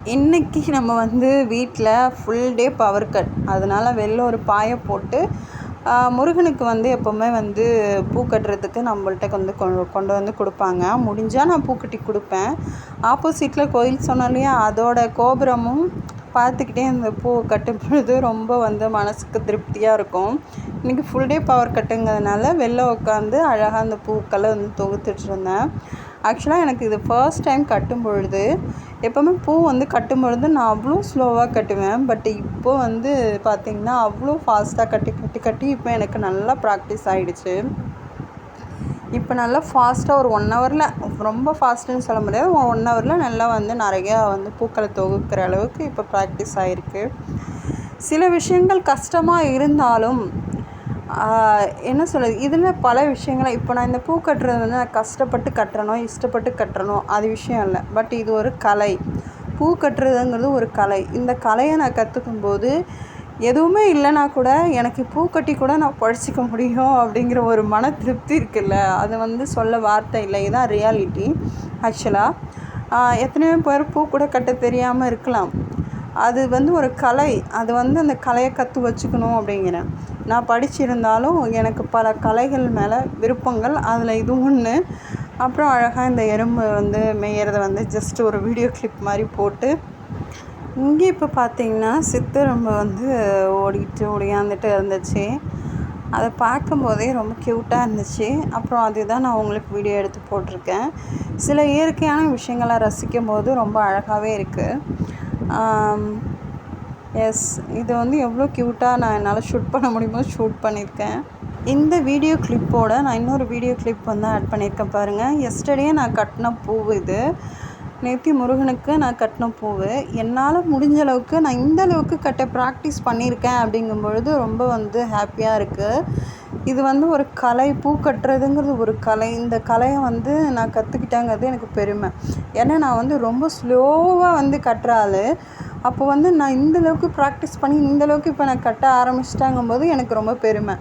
இன்றைக்கி நம்ம வந்து வீட்டில் ஃபுல் டே பவர் கட் அதனால் வெளில ஒரு பாயை போட்டு முருகனுக்கு வந்து எப்போவுமே வந்து பூ கட்டுறதுக்கு நம்மள்ட்ட வந்து கொண்டு கொண்டு வந்து கொடுப்பாங்க. முடிஞ்சால் நான் பூ கட்டி கொடுப்பேன். ஆப்போசிட்டில் கோயில் சொன்னாலேயே அதோட கோபுரமும் பார்த்துக்கிட்டே அந்த பூ கட்டும் பொழுது ரொம்ப வந்து மனசுக்கு திருப்தியாக இருக்கும். இன்றைக்கி ஃபுல் டே பவர் கட்டுங்கிறதுனால வெளில உட்காந்து அழகாக அந்த பூக்களை வந்து தொகுத்துட்ருந்தேன் ஆக்சுவலாக எனக்கு இது ஃபர்ஸ்ட் டைம் கட்டும் பொழுது எப்போவுமே பூ வந்து கட்டும் பொழுது நான் அவ்வளோ ஸ்லோவாக கட்டுவேன். பட் இப்போ வந்து பார்த்திங்கன்னா அவ்வளோ ஃபாஸ்ட்டாக கட்டி கட்டி கட்டி இப்போ எனக்கு நல்லா ப்ராக்டிஸ் ஆகிடுச்சு இப்போ நல்லா ஃபாஸ்ட்டாக ஒரு ஒன் ஹவரில் ரொம்ப ஃபாஸ்ட்டுன்னு சொல்ல முடியாது. ஒன் ஹவரில் நல்லா வந்து நிறையா வந்து பூக்களை தொகுக்கிற அளவுக்கு இப்போ ப்ராக்டிஸ் ஆகிருக்கு சில விஷயங்கள் கஷ்டமாக இருந்தாலும் என்ன சொல்கிறது இதில் பல விஷயங்களை இப்போ நான் இந்த பூ கட்டுறது வந்து நான் கஷ்டப்பட்டு கட்டுறணும் இஷ்டப்பட்டு கட்டுறணும் அது விஷயம் இல்லை. பட் இது ஒரு கலை. பூ கட்டுறதுங்கிறது ஒரு கலை. இந்த கலையை நான் கற்றுக்கும் போது எதுவுமே இல்லைனா கூட எனக்கு பூ கட்டி கூட நான் பழச்சிக்க முடியும் அப்படிங்கிற ஒரு மன திருப்தி இருக்குல்ல? அது வந்து சொல்ல வார்த்தை இல்லை. இதுதான் ரியாலிட்டி ஆக்சுவலாக எத்தனையோ பேர் பூ கூட கட்ட தெரியாமல் இருக்கலாம். அது வந்து ஒரு கலை. அது வந்து அந்த கலையை கற்று வச்சுக்கணும் அப்படிங்கிறேன். நான் படிச்சிருந்தாலும் எனக்கு பல கலைகள் மேலே விருப்பங்கள். அதில் இது ஒன்று அப்புறம் அழகாக இந்த எறும்பு வந்து மேயறத வந்து ஜஸ்ட் ஒரு வீடியோ கிளிப் மாதிரி போட்டு இங்கே இப்போ பார்த்தீங்கன்னா சித்தெரும்பு வந்து ஓடிக்கிட்டு ஓடியாந்துட்டு இருந்துச்சு. அதை பார்க்கும்போதே ரொம்ப க்யூட்டாக இருந்துச்சு. அப்புறம் அதுதான் நான் உங்களுக்கு வீடியோ எடுத்து போட்டிருக்கேன். சில இயற்கையான விஷயங்களை ரசிக்கும் போது ரொம்ப அழகாகவே இருக்குது எஸ் இது வந்து எவ்வளோ க்யூட்டாக நான் என்னால் ஷூட் பண்ண முடியுமோ ஷூட் பண்ணியிருக்கேன். இந்த வீடியோ கிளிப்போட நான் இன்னொரு வீடியோ கிளிப் வந்து ஆட் பண்ணியிருக்கேன் பாருங்கள் எஸ்டர்டே நான் கட்டின பூ இது. நேத்தி முருகனுக்கு நான் கட்டின பூவு. என்னால் முடிஞ்ச அளவுக்கு நான் இந்த அளவுக்கு கட்ட ப்ராக்டிஸ் பண்ணியிருக்கேன் அப்படிங்கும் பொழுது ரொம்ப வந்து ஹாப்பியாக இருக்குது இது வந்து ஒரு கலை பூ கட்டுறதுங்கிறது ஒரு கலை. இந்த கலையை வந்து நான் கற்றுக்கிட்டேங்கிறது எனக்கு பெருமை. ஏன்னா நான் வந்து ரொம்ப ஸ்லோவாக வந்து கட்டுற ஆள். அப்போ வந்து நான் இந்தளவுக்கு ப்ராக்டிஸ் பண்ணி இந்தளவுக்கு இப்போ நான் கட்ட ஆரம்பிச்சிட்டாங்கும் போது எனக்கு ரொம்ப பெருமை.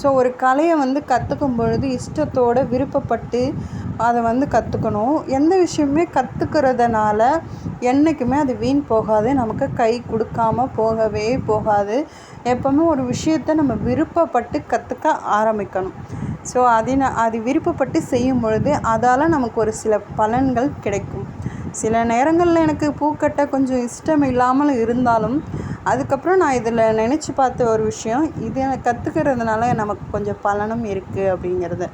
ஸோ ஒரு கலையை வந்து கற்றுக்கும் பொழுது இஷ்டத்தோடு விருப்பப்பட்டு அதை வந்து கற்றுக்கணும் எந்த விஷயமுமே கற்றுக்கிறதுனால என்றைக்குமே அது வீண் போகாது. நமக்கு கை கொடுக்காம போகவே போகாது. எப்போவுமே ஒரு விஷயத்த நம்ம விருப்பப்பட்டு கற்றுக்க ஆரம்பிக்கணும். ஸோ அதின அது விருப்பப்பட்டு செய்யும் பொழுது அதால் நமக்கு ஒரு சில பலன்கள் கிடைக்கும். சில நேரங்களில் எனக்கு பூக்கட்ட கொஞ்சம் இஷ்டம் இல்லாமல் இருந்தாலும் அதுக்கப்புறம் நான் இதில் நினச்சி பார்த்த ஒரு விஷயம் இதை கற்றுக்கிறதுனால நமக்கு கொஞ்சம் பலனும் இருக்குது அப்படிங்கிறது.